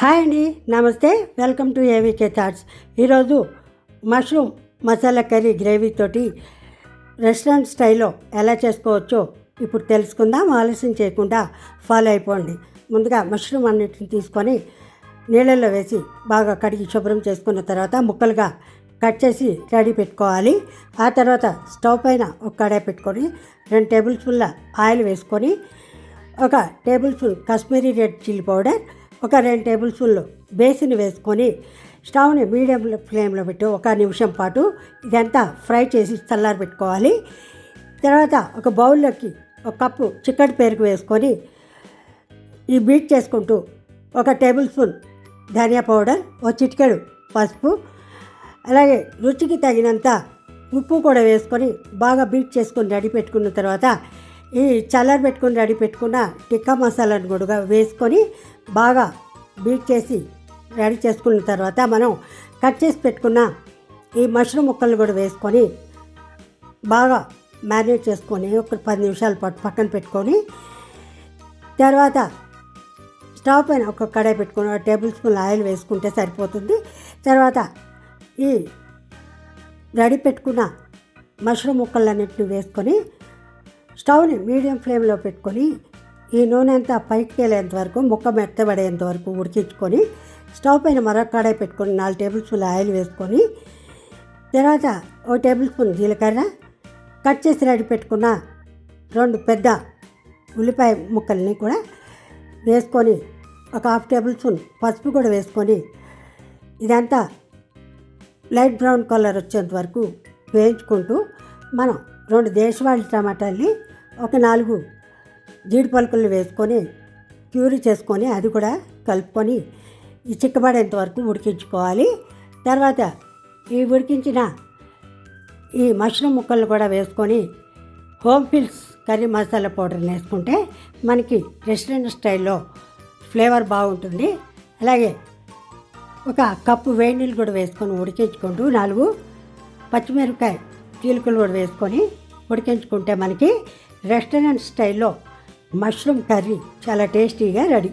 Hi అండి నమస్తే. Welcome to AVK thoughts. ఈరోజు మష్రూమ్ మసాలా కర్రీ గ్రేవీతోటి రెస్టారెంట్ స్టైల్లో ఎలా చేసుకోవచ్చో ఇప్పుడు తెలుసుకుందాం. ఆలస్యం చేయకుండా ఫాలో అయిపోండి. ముందుగా మష్రూమ్ అన్నిటిని తీసుకొని నీళ్ళల్లో వేసి బాగా కడిగి శుభ్రం చేసుకున్న తర్వాత ముక్కలుగా కట్ చేసి రెడీ పెట్టుకోవాలి. ఆ తర్వాత స్టవ్ పైన ఒక కడాయి పెట్టుకొని రెండు టేబుల్ స్పూన్ల ఆయిల్ వేసుకొని ఒక tablespoon Kashmiri red chilli powder ఒక రెండు టేబుల్ స్పూన్లు బేసిన్ వేసుకొని స్టవ్ని మీడియం ఫ్లేమ్లో పెట్టి. ఒక నిమిషం పాటు ఇదంతా ఫ్రై చేసి చల్లారి పెట్టుకోవాలి. తర్వాత ఒక బౌల్లోకి ఒక కప్పు చిక్కటి పేరుకు వేసుకొని ఈ బీట్ చేసుకుంటూ ఒక టేబుల్ స్పూన్ ధనియా పౌడర్ ఒక చిటికెడు పసుపు అలాగే రుచికి తగినంత ఉప్పు కూడా వేసుకొని బాగా బీట్ చేసుకొని రెడీ పెట్టుకున్న తర్వాత ఈ చల్లర పెట్టుకుని రెడీ పెట్టుకున్న టిక్కా మసాలాను కూడా వేసుకొని బాగా బీట్ చేసి రెడీ చేసుకున్న తర్వాత మనం కట్ చేసి పెట్టుకున్న ఈ మష్రూమ్ ముక్కలు కూడా వేసుకొని బాగా మ్యారినేట్ చేసుకొని ఒక పది నిమిషాల పాటు పక్కన పెట్టుకొని తర్వాత స్టవ్ పైన ఒక కడాయి పెట్టుకుని ఒక టేబుల్ స్పూన్ ఆయిల్ వేసుకుంటే సరిపోతుంది. తర్వాత ఈ రెడీ పెట్టుకున్న మష్రూమ్ ముక్కలన్నింటిని వేసుకొని స్టవ్ని మీడియం ఫ్లేమ్లో పెట్టుకొని ఈ నూనె అంతా పైకి తేలేంత వరకు ముక్క మెత్తబడేంత వరకు ఉడికించుకొని స్టవ్ పైన మరొక కడాయి పెట్టుకొని నాలుగు టేబుల్ స్పూన్ ఆయిల్ వేసుకొని తర్వాత ఒక టేబుల్ స్పూన్ జీలకర్ర కట్ చేసి రెడీ పెట్టుకున్న రెండు పెద్ద ఉల్లిపాయ ముక్కల్ని కూడా వేసుకొని ఒక హాఫ్ టేబుల్ స్పూన్ పసుపు కూడా వేసుకొని ఇదంతా లైట్ బ్రౌన్ కలర్ వచ్చేంత వరకు వేయించుకుంటూ మనం రెండు దేశవాళీ టమాటాల్ని ఒక నాలుగు జీడి పలుకులు వేసుకొని ప్యూరీ చేసుకొని అది కూడా కలుపుకొని ఈ చిక్కబడేంత వరకు ఉడికించుకోవాలి. తర్వాత ఈ ఉడికించిన ఈ మష్రూమ్ ముక్కలు కూడా వేసుకొని హోమ్ ఫిల్స్ కర్రీ మసాలా పౌడర్ని వేసుకుంటే మనకి రెస్టారెంట్ స్టైల్లో ఫ్లేవర్ బాగుంటుంది. అలాగే ఒక కప్పు వేడి నీళ్ళు కూడా వేసుకొని ఉడికించుకుంటూ నాలుగు పచ్చిమిరపకాయ చీలికలు కూడా వేసుకొని ఉడికించుకుంటే మనకి రెస్టారెంట్ స్టైల్లో మష్రూమ్ కర్రీ చాలా టేస్టీగా రెడీ.